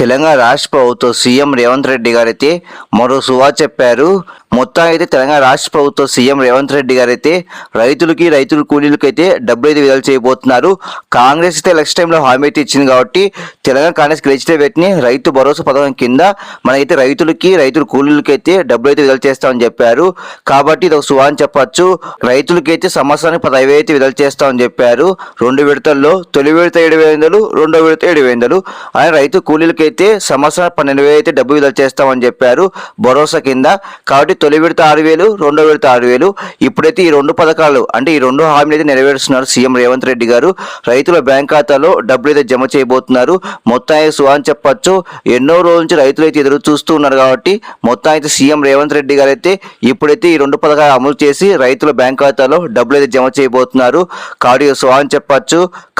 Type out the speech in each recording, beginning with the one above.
తెలంగాణ రాష్ట్ర ప్రభుత్వం సీఎం రేవంత్ రెడ్డి గారైతే అయితే మరో సువా చెప్పారు. మొత్తం అయితే తెలంగాణ రాష్ట్ర ప్రభుత్వం సీఎం రేవంత్ రెడ్డి గారైతే అయితే రైతులకి రైతుల కూలీలకి అయితే డబ్బులు అయితే విడుదల చేయబోతున్నారు. కాంగ్రెస్ అయితే ఎలక్షన్ టైంలో హామీ అయితే ఇచ్చింది కాబట్టి తెలంగాణ కాంగ్రెస్ గెలిచిన వ్యక్తిని రైతు భరోసా పథకం కింద మనైతే రైతులకి రైతుల కూలీలకి అయితే డబ్బులు అయితే విడుదల చేస్తామని చెప్పారు. కాబట్టి ఇది ఒక సువా అని చెప్పొచ్చు. రైతులకి అయితే సంవత్సరానికి పదహైదు అయితే విడుదల చేస్తామని చెప్పారు. రెండు విడతల్లో తొలి విడత ఏడు వందలు రెండో విడత ఏడు వేలు అలాగే రైతు కూలీలకి అయితే సంవత్సరం పన్నెండు వేలు అయితే డబ్బు విడుదల చేస్తామని చెప్పారు. భరోసా కింద. కాబట్టి తొలి విడత ఆరు వేలు రెండో విడత ఆరు వేలు. ఇప్పుడైతే ఈ రెండు పథకాలు అంటే ఈ రెండు హామీలు అయితే నెరవేరుస్తున్నారు సీఎం రేవంత్ రెడ్డి గారు. రైతుల బ్యాంక్ ఖాతాలో డబ్బులు అయితే జమ చేయబోతున్నారు. మొత్తం అయితే సువా అని ఎన్నో రోజుల నుంచి రైతులు అయితే ఎదురు చూస్తూ ఉన్నారు కాబట్టి మొత్తం అయితే సీఎం రేవంత్ రెడ్డి గారు అయితే ఇప్పుడైతే ఈ రెండు పథకాలు అమలు చేసి రైతుల బ్యాంక్ ఖాతాలో డబ్బులు అయితే జమ చేయబోతున్నారు. కాబట్టి సుహాన్ అని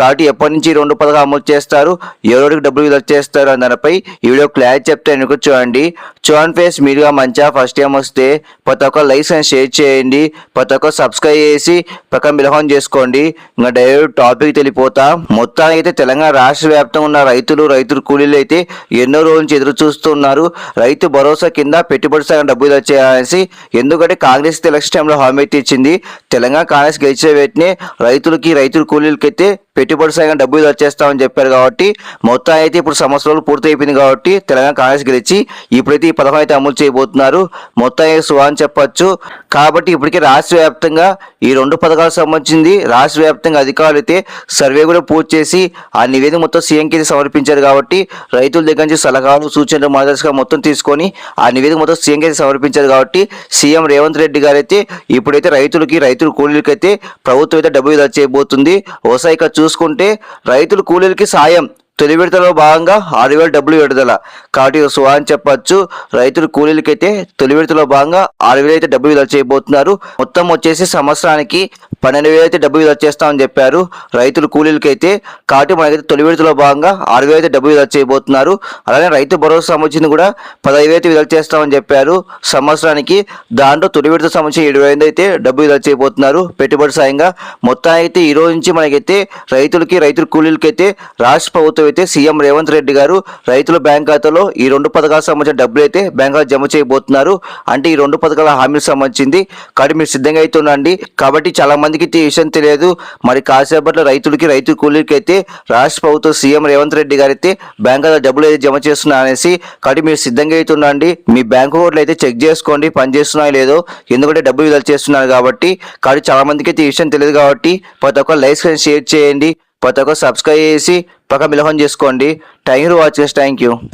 కాబట్టి ఎప్పటి నుంచి ఈ రెండు పథకాలు అమలు చేస్తారు? ఎవరికి డబ్బులు విడుదల చేస్తారు? అనే దానిపై ఈ వీడియో క్లారిటీ చెప్తే ఎందుకు చూడండి. చూడండి ఫేస్ మీరుగా మంచిగా ఫస్ట్ టైం వస్తే ప్రతి ఒక్క లైక్స్ అండ్ షేర్ చేయండి. ప్రతి ఒక్క సబ్స్క్రైబ్ చేసి పక్కన మిలహం చేసుకోండి. ఇంకా డైరెక్ట్ టాపిక్ తెలిపోతా మొత్తానికి అయితే తెలంగాణ రాష్ట్ర వ్యాప్తంగా ఉన్న రైతులు రైతులు కూలీలు అయితే ఎన్నో రోజుల నుంచి ఎదురు చూస్తున్నారు. రైతు భరోసా కింద పెట్టుబడి సగం డబ్బులు వచ్చేయాలనేసి ఎందుకంటే కాంగ్రెస్ ఎలక్షన్ టైంలో హామీ ఇచ్చింది. తెలంగాణ కాంగ్రెస్ గెలిచిన వెంటనే రైతులకి రైతుల కూలీలకైతే పెట్టుబడి సగం డబ్బులు వచ్చేస్తామని చెప్పారు కాబట్టి మొత్తం అయితే ఇప్పుడు సంవత్సరాలు పూర్తి అయిపోయింది కాబట్టి తెలంగాణ కాంగ్రెస్ గెలిచి ఇప్పుడైతే ఈ పథకం అయితే అమలు చేయబోతున్నారు. మొత్తం అయితే సువా అని చెప్పొచ్చు. కాబట్టి ఇప్పటికే రాష్ట్ర వ్యాప్తంగా ఈ రెండు పథకాలకు సంబంధించింది రాష్ట్ర వ్యాప్తంగా అధికారులు అయితే సర్వే కూడా పూర్తి చేసి ఆ నివేదిక మొత్తం సీఎంకి సమర్పించారు కాబట్టి రైతుల దగ్గర నుంచి సలహాలు సూచనలు మార్గదర్శకాలు మొత్తం తీసుకొని ఆ నివేదిక మొత్తం సీఎంకి సమర్పించారు కాబట్టి సీఎం రేవంత్ రెడ్డి గారు అయితే ఇప్పుడైతే రైతులకి రైతుల కూలీలకైతే ప్రభుత్వం అయితే డబ్బు విధా చేయబోతుంది. వ్యవసాయ చూసుకుంటే రైతులు కూలీలకి సాయం. తొలి విడతలో భాగంగా ఆరు వేల డబ్బులు విడుదల. కాబట్టి ఇది సువా అని చెప్పచ్చు. రైతులు కూలీలకైతే తొలి విడతలో భాగంగా ఆరు వేలు అయితే డబ్బులు విడుదల చేయబోతున్నారు. మొత్తం వచ్చేసి సంవత్సరానికి పన్నెండు వేలు అయితే డబ్బు విధా చేస్తామని చెప్పారు. రైతులు కూలీలకైతే కాబట్టి మనకైతే తొలి విడతలో భాగంగా ఆరు వేలు అయితే డబ్బు విడుదల చేయబోతున్నారు. అలాగే రైతు భరోసా సంబంధించింది కూడా పదహైదు వేలు విధాలు విడుదల చేస్తామని చెప్పారు. సంవత్సరానికి దాంట్లో తొలి విడత సంబంధించి ఏడు వేలు అయితే డబ్బు విడుదల చేయబోతున్నారు. పెట్టుబడి సాయంగా మొత్తం అయితే ఈ రోజు నుంచి మనకైతే రైతులకి రైతుల కూలీలకైతే రాష్ట్ర ప్రభుత్వం అయితే సీఎం రేవంత్ రెడ్డి గారు రైతుల బ్యాంక్ ఖాతాలో ఈ రెండు పథకాలకు సంబంధించిన డబ్బులు అయితే బ్యాంక్ జమ చేయబోతున్నారు. అంటే ఈ రెండు పథకాల హామీలకు సంబంధించింది. కాబట్టి మీరు సిద్ధంగా అయితే ఉండండి. కాబట్టి చాలా మంది మందికి అయితే ఈ విషయం తెలియదు. మరి కాసేపట్లో రైతులకి రైతు కూలీలకి అయితే రాష్ట్ర ప్రభుత్వం సీఎం రేవంత్ రెడ్డి గారు అయితే బ్యాంక్ డబ్బులు అయితే జమ చేస్తున్నా అనేసి కాబట్టి మీరు సిద్ధంగా అయితే ఉండండి. మీ బ్యాంకు కోడ్లు అయితే చెక్ చేసుకోండి. పని చేస్తున్నాయో లేదో ఎందుకంటే డబ్బులు విడుదల చేస్తున్నారు కాబట్టి కాబట్టి చాలా మందికి అయితే ఈ విషయం తెలియదు కాబట్టి ప్రతి ఒక్క లైక్స్ షేర్ చేయండి. ప్రతి ఒక్క సబ్స్క్రైబ్ చేసి పక్క మిలహం చేసుకోండి. Thank you watch thank you.